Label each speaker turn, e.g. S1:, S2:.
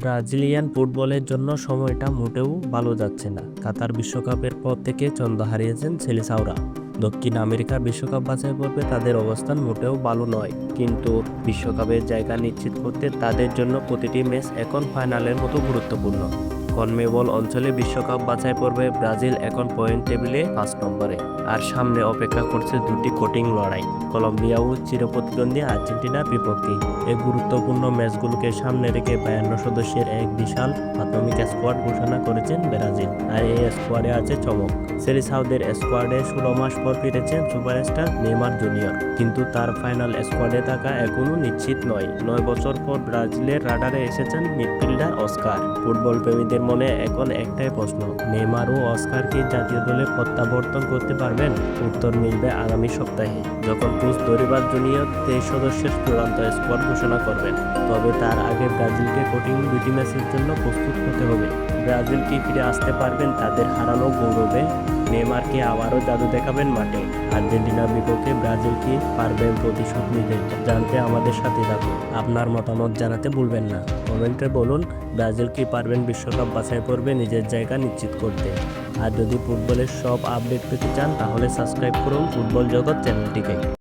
S1: Brazilian ফুটবলের জন্য সময়টা মোটেও ভালো যাচ্ছে না। কাতার বিশ্বকাপের পর থেকে ছন্দ হারিয়েছেন সেলিসাওরা। দক্ষিণ আমেরিকা বিশ্বকাপ বাছাই পর্বে তাদের অবস্থান মোটেও ভালো নয়। কিন্তু বিশ্বকাপের জায়গা নিশ্চিত করতে তাদের জন্য প্রতিটি ম্যাচ এখন ফাইনালের মতো গুরুত্বপূর্ণ। কনমেবল অঞ্চলে বিশ্বকাপ বাছাই পর্বে ব্রাজিল এখন পয়েন্ট টেবিলে পাঁচ নম্বরে। আর সামনে অপেক্ষা করছে দুটি কোটিং লড়াই। কলম্বিয়া ও চিরপ্রতিদ্বন্দ্বী, আর্জেন্টিনার বিপক্ষে। এই গুরুত্বপূর্ণ ম্যাচগুলোকে সামনে রেখে বায়ান্ন সদস্যের এক বিশাল প্রাথমিক স্কোয়াড ঘোষণা করেছেন ব্রাজিল। আর এই স্কোয়াডে আছে চমক। সেরিসাউদের স্কোয়াডে ষোলো মাস পর ফিরেছেন সুপারস্টার নেমার জুনিয়র। কিন্তু তার ফাইনাল স্কোয়াডে থাকা এখনও নিশ্চিত নয়। নয় বছর পর ব্রাজিলের রাডারে এসেছেন মিডফিল্ডার অস্কার। ফুটবল প্রেমীদের মনে এখন একটাই প্রশ্ন নেমার ও অস্কার কি জাতীয় দলে প্রত্যাবর্তন করতে পারবেন? উত্তর মিলবে আগামী সপ্তাহে, যখন কোচ দরিবার জুনিয়র তেইশ সদস্যের চূড়ান্ত স্কোয়াড ঘোষণা করবেন। তবে তার আগে ব্রাজিলকে কঠিন দুটি ম্যাচের জন্য প্রস্তুত হতে হবে। ব্রাজিল কি ফিরে আসতে পারবেন তাদের হারানো গৌরবে। নেইমারকে আবারও জাদু দেখাবেন মাঠে। আর্জেন্টিনার বিপক্ষে ব্রাজিল কি পারবেন প্রতিশোধ নিতে। জানতে আমাদের সাথে থাকুন। আপনার মতামত জানাতে ভুলবেন না। কমেন্টে বলুন, ব্রাজিল কি পারবেন বিশ্বকাপ বাছাই পর্বে নিজের জায়গা নিশ্চিত করতে? আর যদি ফুটবলের সব আপডেট পেতে চান, তাহলে সাবস্ক্রাইব করুন ফুটবল জগৎ চ্যানেলটিকে।